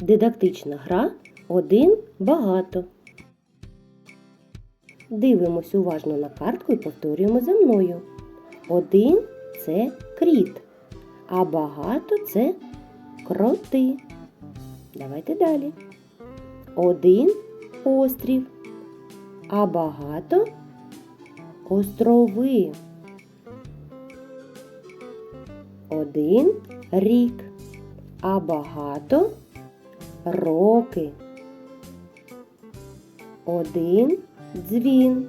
Дидактична гра один багато. Дивимось уважно на картку і повторюємо за мною. Один це кріт, а багато це кроти. Давайте далі. Один острів, а багато острови. Один рік, а багато роки. Один дзвін,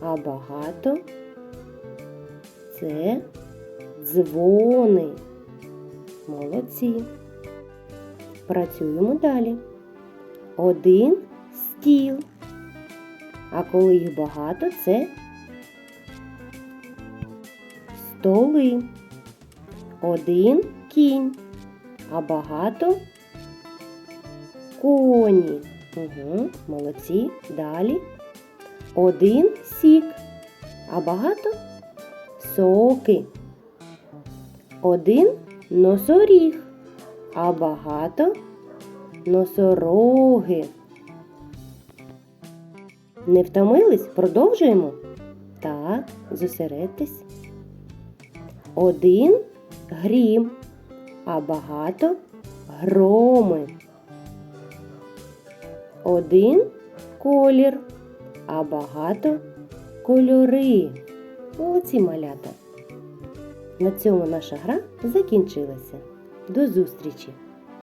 а багато це дзвони. Молодці. Працюємо далі. Один стіл. А коли їх багато, це столи. Один кінь, а багато коні. Угу, молодці. Далі. Один сік, а багато соки. Один носоріг, а багато носороги. Не втомились? Продовжуємо? Так, зосередьтесь. Один грім, а багато громи. Один колір, а багато кольори. Молодці малята. На цьому наша гра закінчилася. До зустрічі!